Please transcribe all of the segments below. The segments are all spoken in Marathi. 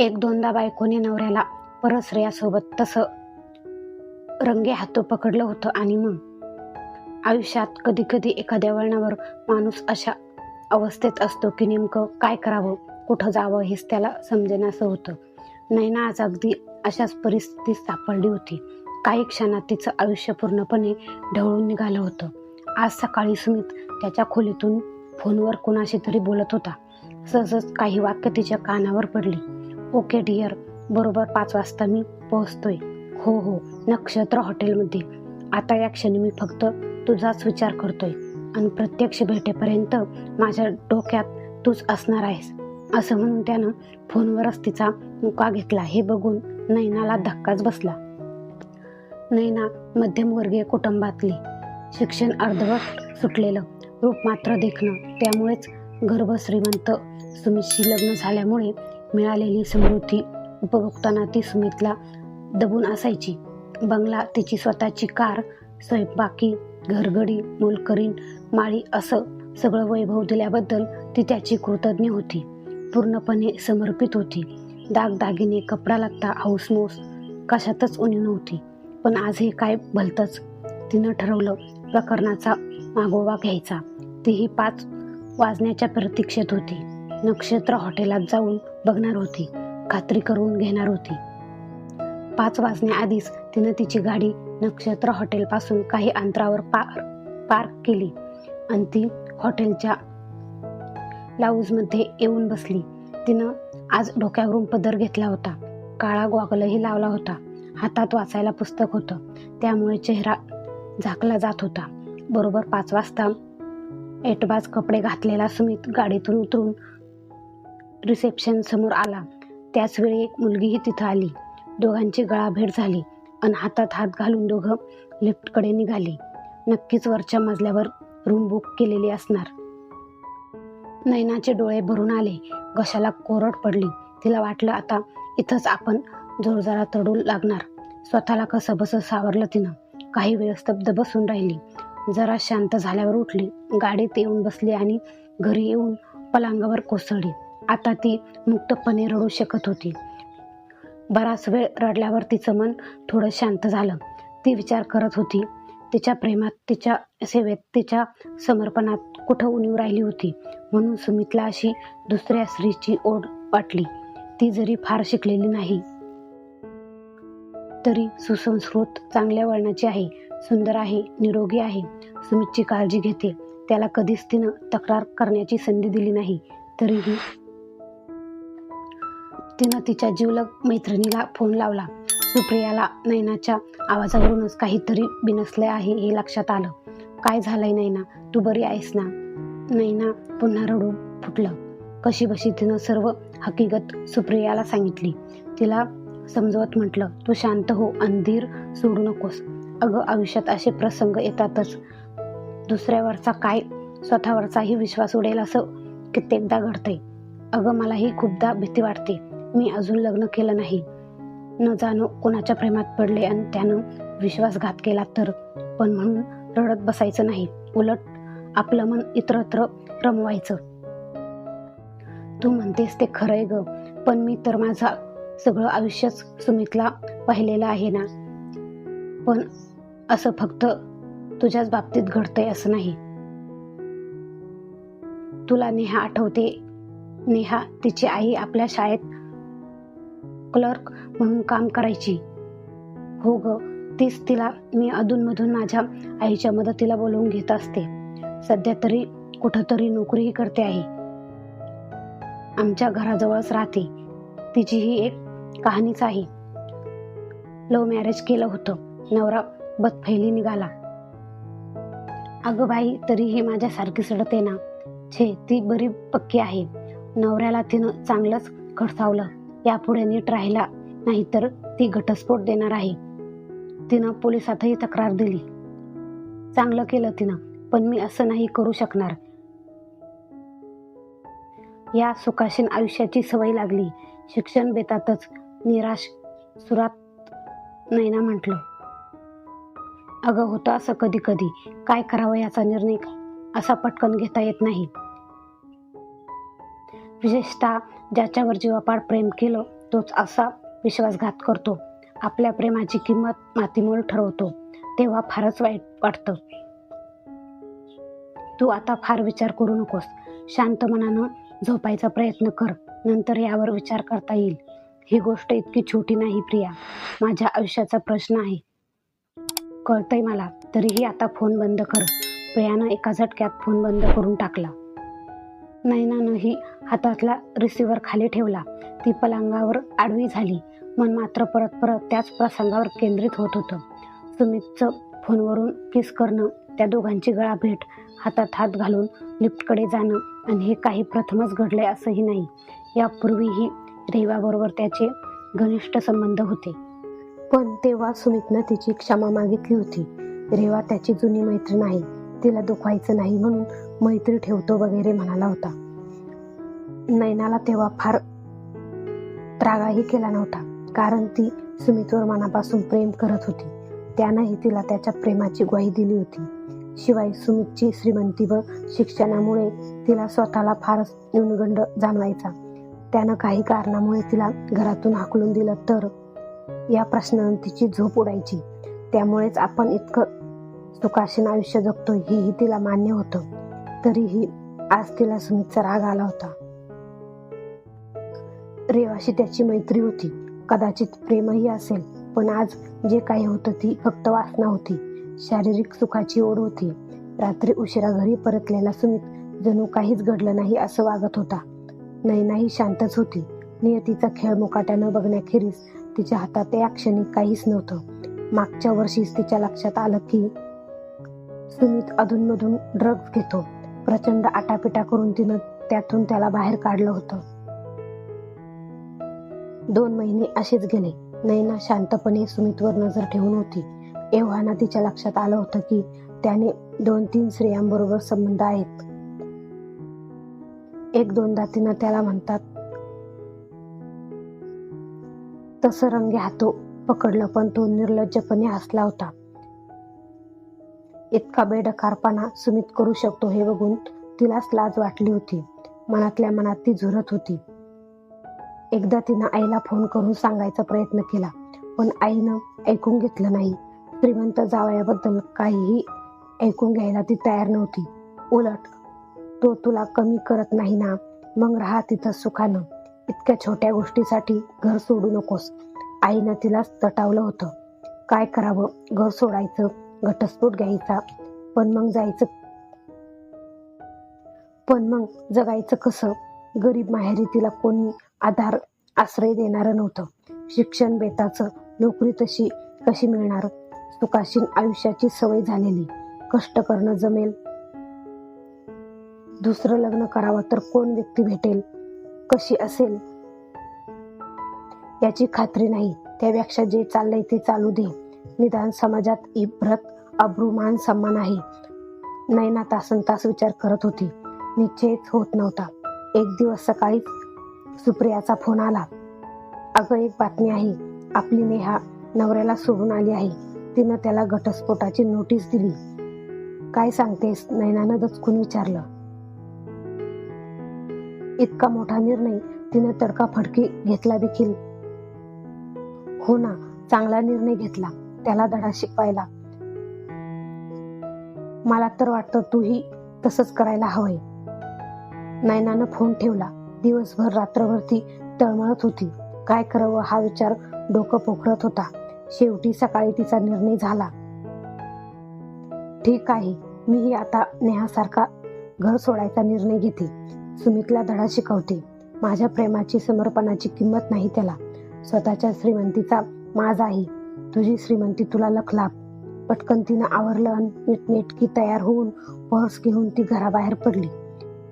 एक दोनदा बायकोने नवऱ्याला परस्त्रियासोबत तसं रंगे हातो पकडलं होतं आणि मग आयुष्यात कधी कधी एखाद्या वळणावर माणूस अशा अवस्थेत असतो की नेमकं काय करावं कुठं जावं हेच त्याला समजेनासं होतं. नैना आज अगदी अशाच परिस्थितीत सापडली होती. काही क्षणात तिचं आयुष्य पूर्णपणे ढवळून निघालं होतं. आज सकाळी सुमित त्याच्या खोलीतून फोनवर कुणाशी तरी बोलत होता. सहजच काही वाक्य तिच्या कानावर पडली. ओके डिअर बरोबर पाच वाजता मी पोहोचतोय. हो हो नक्षत्र हॉटेलमध्ये. आता या क्षणी मी फक्त तुझाच विचार करतोय आणि प्रत्यक्ष भेटेपर्यंत माझ्या डोक्यात तूच असणार आहेस. असं म्हणून त्यानं फोनवरच तिचा मुका घेतला. हे बघून नैनाला धक्काच बसला. नैना मध्यमवर्गीय कुटुंबातली. शिक्षण अर्धवट सुटलेलं रूप मात्र देखणं. त्यामुळेच गर्भ श्रीमंत सुमितशी लग्न झाल्यामुळे मिळालेली समृद्धी उपभोगताना ती सुमितला दबून असायची. बंगला तिची स्वतःची कार स्वयंपाकी घरगडी मोलकरीण माळी असं सगळं वैभव दिल्याबद्दल ती त्याची कृतज्ञ होती. पूर्णपणे समर्पित होती. दागदागिने कपडा लत्ता हाऊसमोस कशातच उणी नव्हती. पण आज हे काय भलतंच तिनं ठरवलं प्रकरणाचा मागोवा घ्यायचा. तीही पाच वाजण्याच्या प्रतीक्षेत होती. नक्षत्र हॉटेलात जाऊन बघणार होती. खात्री करून घेणार होती. पाच वाजण्याआधीच तिनं तिची गाडी नक्षत्र हॉटेलपासून काही अंतरावर पार पार्क केली आणि ती हॉटेलच्या लाऊजमध्ये येऊन बसली. तिनं आज डोक्यावरून पदर घेतला होता. काळा गॉगलही लावला होता. हातात वाचायला पुस्तक होतं. त्यामुळे चेहरा झाकला जात होता. बरोबर पाच वाजता एटबाज कपडे घातलेला सुमित गाडीतून उतरून रिसेप्शन समोर आला. त्याचवेळी एक मुलगीही तिथं आली. दोघांची गळाभेट झाली आणि हातात हात घालून दोघं लिफ्टकडे निघाली. नक्कीच वरच्या मजल्यावर रूम बुक केलेली असणार. नैनाचे डोळे भरून आले. घशाला कोरड पडली. तिला वाटलं आता इथंच आपण जोरजोरात तडू लागणार. स्वतःला कसं बसं सावरलं तिनं. काही वेळ स्तब्ध बसून राहिली. जरा शांत झाल्यावर उठली. गाडीत येऊन बसली आणि घरी येऊन पलंगावर कोसळली. आता ती मुक्तपणे रडू शकत होती. बराच वेळ रडल्यावर तिचं मन थोडं शांत झालं. ती विचार करत होती. तिच्या प्रेमात तिच्या सेवेत तिच्या समर्पणात कुठं उणीव राहिली होती? म्हणून सुमितला अशी दुसऱ्या स्त्रीची ओढ वाटली. ती जरी फार शिकलेली नाही तरी सुसंस्कृत चांगल्या वळणाची आहे सुंदर आहे निरोगी आहे. सुमितची काळजी घेते. त्याला कधीच तिनं तक्रार करण्याची संधी दिली नाही. तरीही तिनं तिच्या जीवलग मैत्रिणीला फोन लावला. सुप्रियाला नैनाच्या आवाजावरूनच काहीतरी बिनसले आहे हे लक्षात आलं. काय झालंय नैना? तू बरी आहेस ना? नैना पुन्हा रडू फुटलं. कशी बशी तिनं सर्व हकीकत सुप्रियाला सांगितली. तिला समजवत म्हटलं तू शांत हो अंधीर सोडू नकोस. अगं आयुष्यात असे प्रसंग येतातच. दुसऱ्यावरचा काय स्वतःवरचाही विश्वास उडेल असं कित्येकदा घडतंय. अगं मलाही खूपदा भीती वाटते. मी अजून लग्न केलं नाही. न जाणं कोणाच्या प्रेमात पडले आणि त्यानं विश्वासघात केला तर. पण म्हणून रडत बसायचं नाही. उलट आपलं मन इतरत्र रमवायचं. तू म्हणतेस ते खरंय ग पण मी तर माझा सगळं आयुष्यच सुमितला पाहिलेलं आहे ना. पण असं फक्त तुझ्याच बाबतीत घडतंय असं नाही. तुला नेहा आठवते? नेहा तिची आई आपल्या शाळेत क्लर्क म्हणून काम करायची. हो ग तीच तिला मी अधूनमधून माझ्या आईच्या मदतीला बोलवून घेत असते. सध्या तरी कुठंतरी नोकरीही करते आहे. आमच्या घराजवळच राहते. तिची ही एक कहाणीच आहे. लव्ह मॅरेज केलं होतं. नवरा बदफैली निघाला. अगं बाई तरीही माझ्यासारखी सडते ना? छे ती बरी पक्की आहे. नवऱ्याला तिनं चांगलंच खडसावलं. यापुढे नीट राहिला नाहीतर ती घटस्फोट देणार आहे. तिनं पोलिसातही तक्रार दिली. चांगलं केलं तिनं पण मी असं नाही करू शकणार. या सुखाशीन आयुष्याची सवय लागली. शिक्षण बेतातच निराश सुरात नैना म्हटलं. अगं होतं असं कधी कधी काय करावं याचा निर्णय? असा पटकन घेता येत नाही. विशेषतः ज्याच्यावर जीवापाड प्रेम केलं तोच असा विश्वासघात करतो. आपल्या प्रेमाची किंमत मातीमोल ठरवतो. तेव्हा फारच वाईट वाटतं. तू आता फार विचार करू नकोस. शांत मनानं झोपायचा प्रयत्न कर. नंतर यावर विचार करता येईल. ही गोष्ट इतकी छोटी नाही प्रिया. माझ्या आयुष्याचा प्रश्न आहे. कळतंय मला. तरीही आता फोन बंद कर. प्रियानं एका झटक्यात फोन बंद करून टाकला. नयनानंही हातातला रिसिव्हर खाली ठेवला. ती पलंगावर आडवी झाली. मन मात्र परत परत त्याच प्रसंगावर केंद्रित होत होतं. सुमितचं फोनवरून किस करणं त्या दोघांची गळा भेट हातात हात घालून लिफ्टकडे जाणं आणि हे काही प्रथमच घडले असंही नाही. यापूर्वीही रेवाबरोबर त्याचे घनिष्ठ संबंध होते. पण तेव्हा सुमितनं तिची क्षमा मागितली होती. रेवा त्याची जुनी मैत्रीण आहे. तिला दुखवायचं नाही म्हणून मैत्री ठेवतो वगैरे म्हणाला होता. नयनाला तेव्हा फार त्रागाही केला नव्हता कारण ती सुमितवर मनापासून प्रेम करत होती. त्यानंही तिला त्याच्या प्रेमाची ग्वाही दिली होती. शिवाय सुमितची श्रीमंती व शिक्षणामुळे तिला स्वतःला फारच न्यूनगंड जाणवायचा. त्यानं काही कारणामुळे तिला घरातून हाकलून दिलं तर या प्रश्नानं तिची झोप उडायची. त्यामुळेच आपण इतकं सुखाशीन आयुष्य जगतो हेही तिला मान्य होतं. तरीही आज तिला सुमितचा राग आला होता. रेवाशी त्याची मैत्री होती. कदाचित प्रेमही असेल पण आज जे काही होतं ती फक्त वासना होती. शारीरिक सुखाची ओढ होती. रात्री उशिरा घरी परतलेला सुमित जणू काहीच घडलं नाही असं वागत होता. नयनाही शांतच होती. नियतीचा खेळ मुकाट्यानं बघण्याखेरीज तिच्या हातात या क्षणी काहीच नव्हतं. मागच्या वर्षीच तिच्या लक्षात आलं की सुमित अधूनमधून ड्रग्ज घेतो. प्रचंड आटापिटा करून तिनं त्यातून त्याला बाहेर काढलं होतं. दोन महिने असेच गेले. नैना शांतपणे सुमितवर नजर ठेवून होती. एव्हाना तिच्या लक्षात आलं होतं की त्याने दोन तीन स्त्रियांबरोबर संबंध आहेत. एक दोनदा तिनं त्याला म्हणतात तसं रंगे हातो पकडलं पण तो निर्लज्जपणे हसला होता. इतका बेडकारपणा सुमित करू शकतो हे बघून तिलाच लाज वाटली होती. मनातल्या मनात ती झुरत होती. एकदा तिनं आईला फोन करून सांगायचा प्रयत्न केला पण आईनं ऐकून घेतलं नाही. श्रीमंत जावयाबद्दल काहीही ऐकून घ्यायला ती तयार नव्हती. उलट तो तुला कमी करत नाही ना? मग राहा तिथं सुखानं. इतक्या छोट्या गोष्टीसाठी घर सोडू नकोस. आईनं तिला तटावलं होतं. काय करावं? घर सोडायचं? घटस्फोट घ्यायचा. पण मग जायचं. पण मग जगायचं कसं? गरीब माहेरी तिला कोणी आधार आश्रय देणारं नव्हतं. शिक्षण बेताचं नोकरी तशी कशी मिळणार? सुखाशीन आयुष्याची सवय झालेली. कष्ट करणं जमेल. दुसरं लग्न करावं तर कोण व्यक्ती भेटेल? कशी असेल? याची खात्री नाही. त्यापेक्षा जे चाललंय ते चालू दे. निदान समाजात इब्रत अब्रुमान सम्मान सन्मान आहे. नैना तासन तास विचार करत होती. निश्चयच होत नव्हता. एक दिवस सकाळीच सुप्रियाचा फोन आला. अगं एक बातमी आहे. आपली नेहा नवऱ्याला सोडून आली आहे. तिनं त्याला घटस्फोटाची नोटीस दिली. काय सांगतेस? नैनानं दचकून विचारलं. इतका मोठा निर्णय तिनं तडकाफडकी घेतला देखील. हो ना चांगला निर्णय घेतला. त्याला धडा शिकवायला. मला तर वाटतं तूही तसंच करायला हवंय. नायनानं फोन ठेवला. दिवसभर रात्रभर ती तळमळत होती. काय करावं हा विचार डोकं पोखरत होता. शेवटी सकाळी तिचा निर्णय झाला. ठीक आहे मीही आता नेहासारखा घर सोडायचा निर्णय घेते. सुमितला धडा शिकवते. माझ्या प्रेमाची समर्पणाची किंमत नाही त्याला. स्वतःच्या श्रीमंतीचा माज आहे. तुझी श्रीमंती तुला लखलाप. पटकन तिनं आवरलं आणि नीटनेटकी तयार होऊन पर्स घेऊन ती घराबाहेर पडली.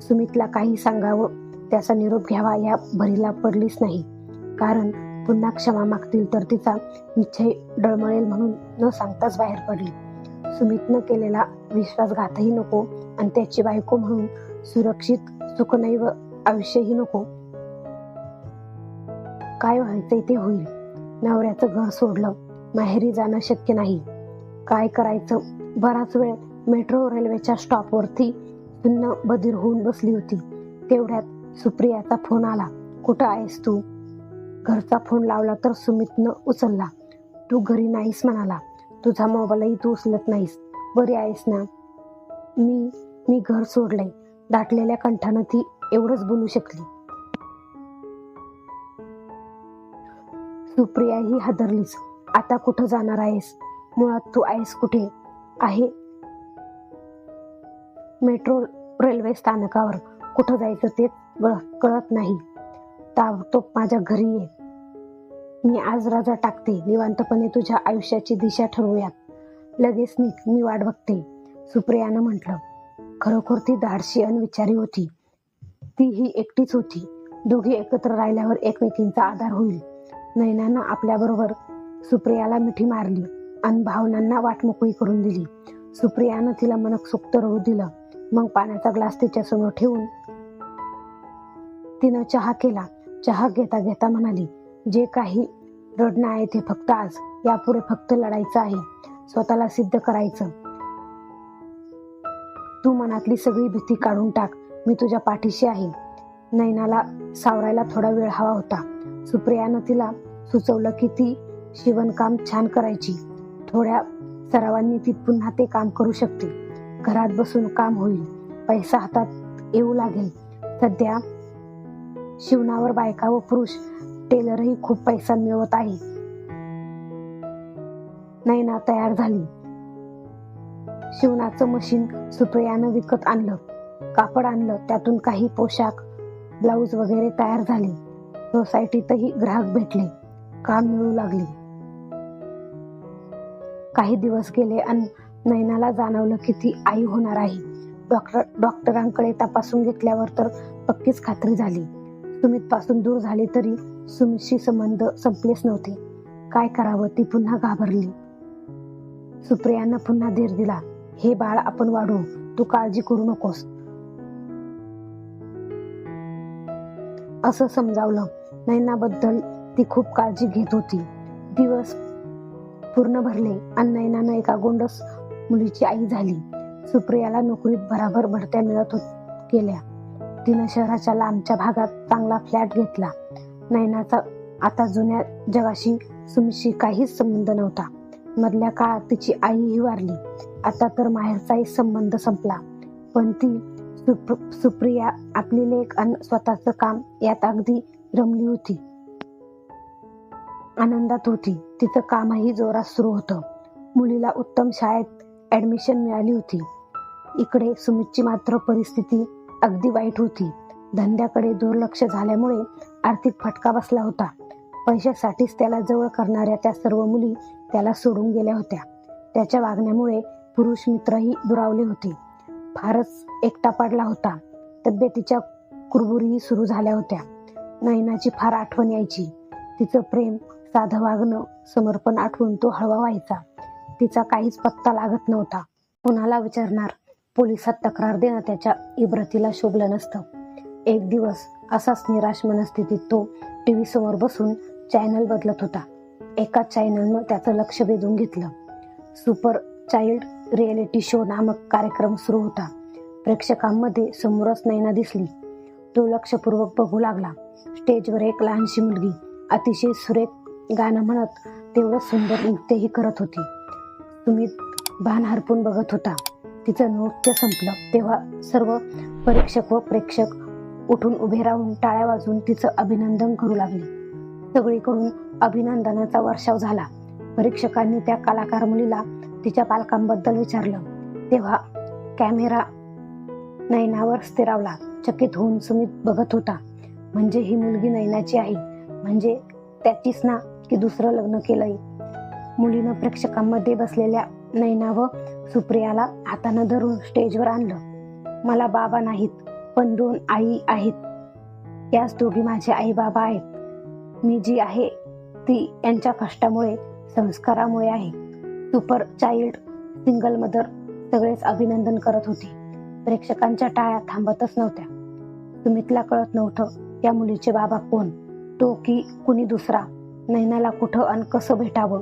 सुमितला काही सांगावं त्याचा निरोप घ्यावा या भरीला पडलीच नाही. कारण पुन्हा क्षमा मागतील तर तिचा निश्चय डळमळेल म्हणून न सांगताच बाहेर पडली. सुमितनं केलेला विश्वासघातही नको आणि त्याची बायको म्हणून सुरक्षित सुखनैव आयुष्यही नको. काय व्हायचंय ते होईल. नवऱ्याचं घर सोडलं. माहेरी जाणं शक्य नाही. काय करायचं? बराच वेळ मेट्रो रेल्वेच्या स्टॉपवरती सुन्न बधीर होऊन बसली होती. तेवढ्यात सुप्रियाचा फोन आला. कुठं आहेस तू? घरचा फोन लावला तर सुमितनं उचलला. तू घरी नाहीस म्हणाला. तुझा मोबाईलही तू उचलत नाहीस. बरी आहेस ना? मी मी घर सोडलंय. दाटलेल्या कंठानं ती एवढंच बोलू शकली. सुप्रिया ही हादरलीच. आता कुठं जाणार आहेस? मुळात तू आहेस कुठे? आहे मेट्रो रेल्वे स्थानकावर. कुठं जायचं ते कळत नाही. ताबडतोब माझ्या घरी ये. मी आज रजा टाकते. निवांतपणे तुझ्या आयुष्याची दिशा ठरवूयात. लगेच मी मी वाट बघते. सुप्रियानं म्हटलं. खरोखर ती धाडशी आणि विचारी होती. ती ही एकटीच होती. दोघी एकत्र राहिल्यावर एकमेकींचा आधार होईल. नैनानं आपल्याबरोबर सुप्रियाला मिठी मारली आणि भावनांना वाट मोकळी करून दिली. सुप्रियानं तिला मनसोक्त राहू दिलं. मग पाण्याचा ग्लास तिच्या समोर ठेवून तिनं चहा केला. चहा घेता घेता म्हणाली जे काही रडणं आहे ते फक्त आज. यापुढे फक्त लढायचं आहे. स्वतःला सिद्ध करायचं. तू मनातली सगळी भीती काढून टाक. मी तुझ्या पाठीशी आहे. नैनाला सावरायला थोडा वेळ हवा होता. सुप्रियानं तिला सुचवलं की ती शिवणकाम छान करायची. थोड्या सरावांनी ती पुन्हा ते काम करू शकते. घरात बसून काम होईल. पैसा हातात येऊ लागेल. सध्या शिवणावर बायका व पुरुष टेलरही खूप पैसा मिळवत आहे. नैना तयार झाली. शिवणाचं मशीन सुप्रियानं विकत आणलं. कापड आणलं. त्यातून काही पोशाख ब्लाऊज वगैरे तयार झाले. सोसायटीतही ग्राहक भेटले. काम मिळू लागले. काही दिवस गेले आणि नैनाला जाणवलं की ती आई होणार आहे. डॉक्टर डॉक्टरांकडे तपासून घेतल्यावर तर पक्कीच खात्री झाली. सुमित पासून दूर झाले तरी सुमितशी संबंध संपलेच नव्हते. काय करावं ती पुन्हा घाबरली. सुप्रियानं पुन्हा धीर दिला हे बाळ आपण वाढू तू काळजी करू नकोस. असं समजावलं. नैनाबद्दल ती खूप काळजी घेत होती. दिवस पूर्ण भरले. आणि एका गोंडस मुलीची आई झाली. सुप्रियाला नोकरीत भराभर भरत्या मिळत होत गेल्या. तिनं शहराच्या लांबच्या भागात चांगला फ्लॅट घेतला. नैनाचा आता जुन्या जगाशी सुमीशी काहीच संबंध नव्हता. मधल्या काळात तिची आईही वारली. आता तर माहेरचाही संबंध संपला. पण ती सुप्रिया आपली लेख आणि स्वतःचं काम यात अगदी रमली होती. आनंदात होती. तिचं कामही जोरात सुरू होतं. मुलीला उत्तम शाळेत ऍडमिशन मिळाली होती. इकडे सुमितची मात्र परिस्थिती अगदी वाईट होती. धंद्याकडे दुर्लक्ष झाल्यामुळे आर्थिक फटका बसला होता. पैशासाठीच त्याला जवळ करणाऱ्या त्या सर्व मुली त्याला सोडून गेल्या होत्या. त्याच्या वागण्यामुळे पुरुष मित्रही दुरावले होते. फारच एकटा पडला होता. तब्येतीच्या कुरबुरीही सुरू झाल्या होत्या. नयनाची फार आठवण यायची. तिचं प्रेम साधं वागणं समर्पण आठवून तो हळवा व्हायचा. तिचा काहीच पत्ता लागत नव्हता. कुणाला विचारणार? पोलिसात तक्रार देणं त्याच्या इब्रतीला शोभलं नसतं. एक दिवस असाच निराश मनस्थितीत तो टी व्ही समोर बसून चॅनल बदलत होता. एका चॅनलनं त्याचं लक्ष वेधून घेतलं. सुपर चाइल्ड रियालिटी शो नामक कार्यक्रम सुरू होता. प्रेक्षकांमध्ये समोरच नैना दिसली. तो लक्षपूर्वक बघू लागला. स्टेजवर एक लहानशी मुलगी अतिशय सुरेख गाणं म्हणत तेवढं सुंदर नृत्यही करत होती. तुम्ही भान हरपून बघत होता. तिचं नृत्य संपलं तेव्हा सर्व परीक्षक व प्रेक्षक उठून उभे राहून टाळ्या वाजून तिचं अभिनंदन करू लागले. सगळीकडून अभिनंदनाचा वर्षाव झाला. परीक्षकांनी त्या कलाकार मुलीला तिच्या पालकांबद्दल विचारलं. तेव्हा कॅमेरा नैनावर स्थिरावला. चकित होऊन सुमित बघत होता. म्हणजे ही मुलगी नैनाची आहे. म्हणजे त्याचीच ना की दुसरं लग्न केलंय. मुलीनं प्रेक्षकांमध्ये बसलेल्या नैना व सुप्रियाला हातानं धरून स्टेजवर आणलं. मला बाबा नाहीत पण दोन आई आहेत. याच दोघी माझे आई बाबा आहेत. मी जी आहे ती यांच्या कष्टामुळे संस्कारामुळे आहे. सुपर चाइल्ड सिंगल मदर सगळेच अभिनंदन करत होते. प्रेक्षकांच्या टाळ्या थांबतच नव्हत्या. सुमितला कळत नव्हतं या मुलीचे बाबा कोण? तो की कुणी दुसरा? नैनाला कुठं आणि कसं भेटावं?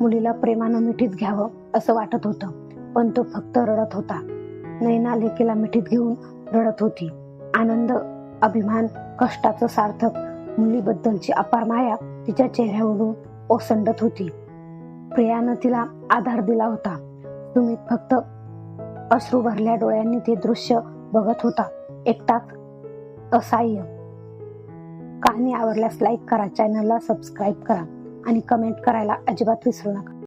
मुलीला प्रेमानं मिठीत घ्यावं असं वाटत होतं पण तो फक्त रडत होता. नैना लेकीला मिठीत घेऊन रडत होती. आनंद अभिमान कष्टाचं सार्थक मुलीबद्दलची अपार माया तिच्या चेहऱ्यावरून ओसंडत होती. प्रियानं तिला आधार दिला होता. सुमित फक्त अश्रू भरल्या डोळ्यांनी ते दृश्य बघत होता. एकटाच असहाय्य. कहाणी आवडल्यास लाईक करा चॅनलला सबस्क्राईब करा आणि कमेंट करायला अजिबात विसरू नका.